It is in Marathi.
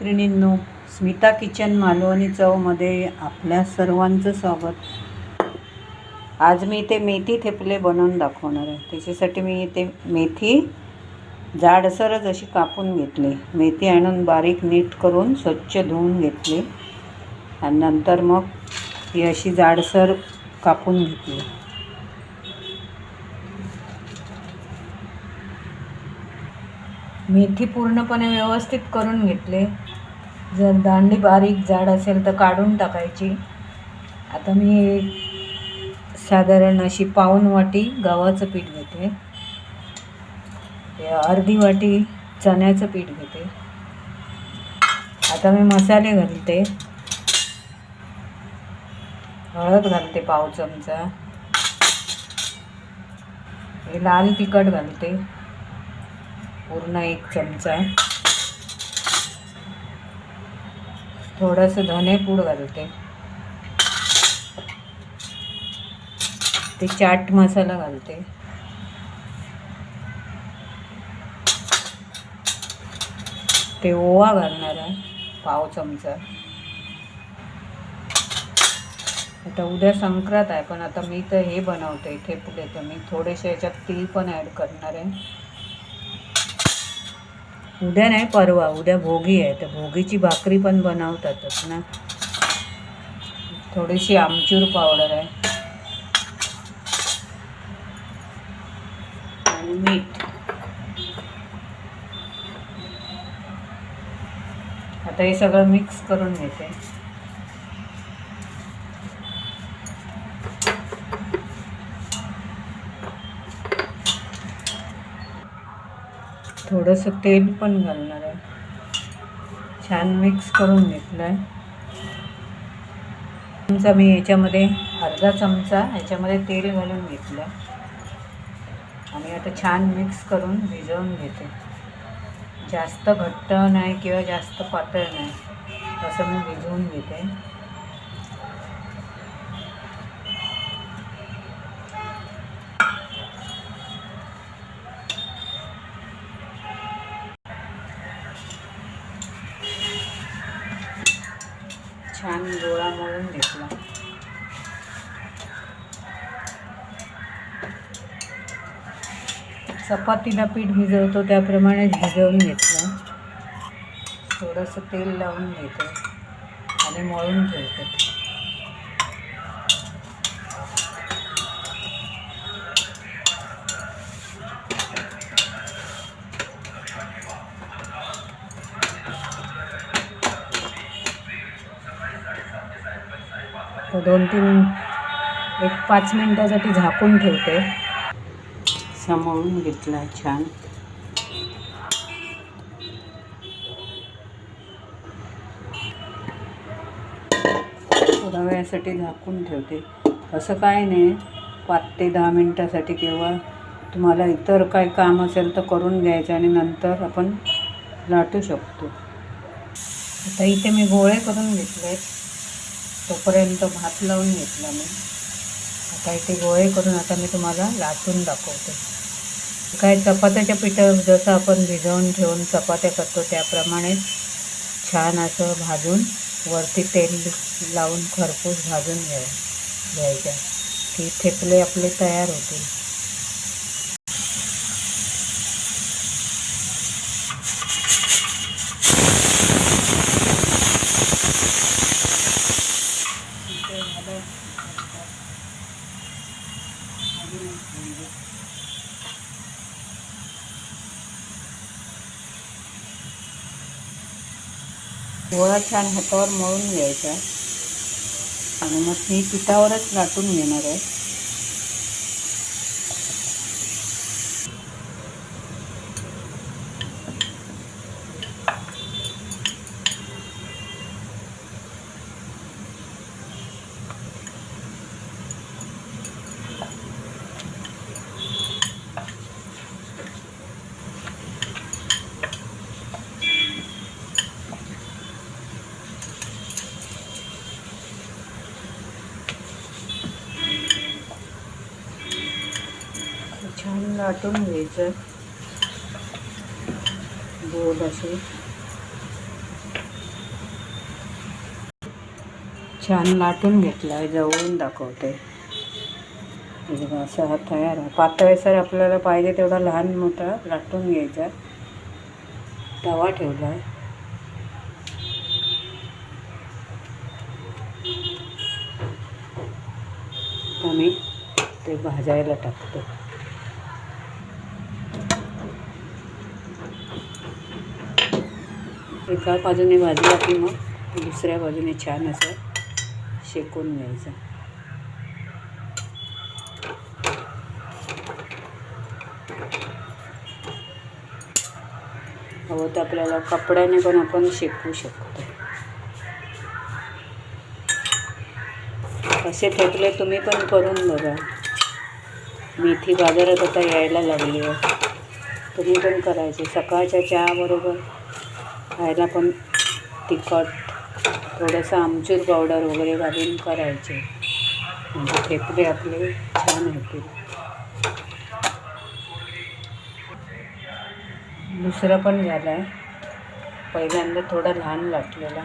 मैत्रिणींनो स्मिता किचन मालवणी चवमध्ये आपल्या सर्वांचं स्वागत. आज मी इथे मेथी थेपले बनवून दाखवणार आहे. त्याच्यासाठी मी इथे मेथी जाडसरच अशी कापून घेतली. मेथी आणून बारीक नीट करून स्वच्छ धुवून घेतली. आणि नंतर मग ही अशी जाडसर कापून घेतली. मेथी पूर्णपणे व्यवस्थित करून घेतले. जर दांडी बारीक जाड असेल तर काढून टाकायची. आता मी साधारण अशी पाऊन वाटी गव्हाचं पीठ घेते. अर्धी वाटी चण्याचं पीठ घेते. आता मी मसाले घालते. हळद घालते पाव चमचा. हे लाल तिखट घालते. पूर्ण एक चमचा. थोडंसं धनेपूड घालते. ते चाट मसाला घालते. ते ओवा घालणार आहे पाव चमचा. आता उद्या संक्रांत आहे पण आता मी तर हे बनवते इथे पुढे तर मी थोडेसे याच्यात तीळ पण ॲड करणार आहे. उद्या नाही परवा. उद्या भोगी आहे. तर भोगीची भाकरी पण बनवतातच ना. थोडीशी आमचूर पावडर आहे. आणि मीठ. आता हे सगळं मिक्स करून घेते. थोडंसं तेल पण घालणार आहे. छान मिक्स करून घेतलं आहे चमचा मी याच्यामध्ये अर्धा चमचा याच्यामध्ये तेल घालून घेतलं आहे आणि आता छान मिक्स करून भिजवून घेते. जास्त घट्ट नाही किंवा जास्त पातळ नाही. असं मी भिजवून घेते. छान गोळा मळून घेतला. चपातीला पीठ भिजवतो त्याप्रमाणे भिजवून घेतलं. थोडंसं तेल लावून घेते आणि मळून ठेवते. तर दोन तीन एक पाच मिनटासाठी झाकून ठेवते. समोरून घेतला छान. थोड्या वेळासाठी झाकून ठेवते. असं काय नाही. पाच ते दहा मिनटासाठी किंवा तुम्हाला इतर काय काम असेल तर करून घ्यायचं आणि नंतर आपण लाटू शकतो. आता इथे मी गोळे करून घेतले तोपर्यंत भात लावून घेतला मी. आता इथे गोळे करून आता मी तुम्हाला लाटून दाखवते. काय चपात्याच्या पिठं जसं आपण भिजवून ठेवून चपात्या करतो त्याप्रमाणे छान असं भाजून वरती तेल लावून खरपूस भाजून घ्या घ्यायच्या. की थेपले आपले तयार होतील. गोळा छान हातावर मळून घ्यायचा. आणि मग मी पिठावरच लाटून घेणार आहे छान लाटून घ्यायचं गोल असे. छान लाटून घेतला आहे जवळून दाखवते असा हा तयार आहे. पातळसर आपल्याला पाहिजे तेवढा लहान मोठा लाटून घ्यायचा. तवा ठेवला आहे मी ते भाजायला टाकतो. एका बाजूने भाजला की मग दुसऱ्या बाजूने छान असं शेकून घ्यायचं. हवं तर आपल्याला कपड्याने पण आपण शेकू शकतो. असे ठेपले तुम्ही पण करून बघा. मेथी बाजारात आता यायला लागली आहे. तुम्ही पण करायचे. सकाळच्या चहाबरोबर खायला पण तिखट थोडंसं आमचूर पावडर वगैरे घालून करायचे. म्हणजे ठेपले आपले छान होतील. दुसरं पण झालं आहे पहिल्यांदा थोडा लहान लाटलेला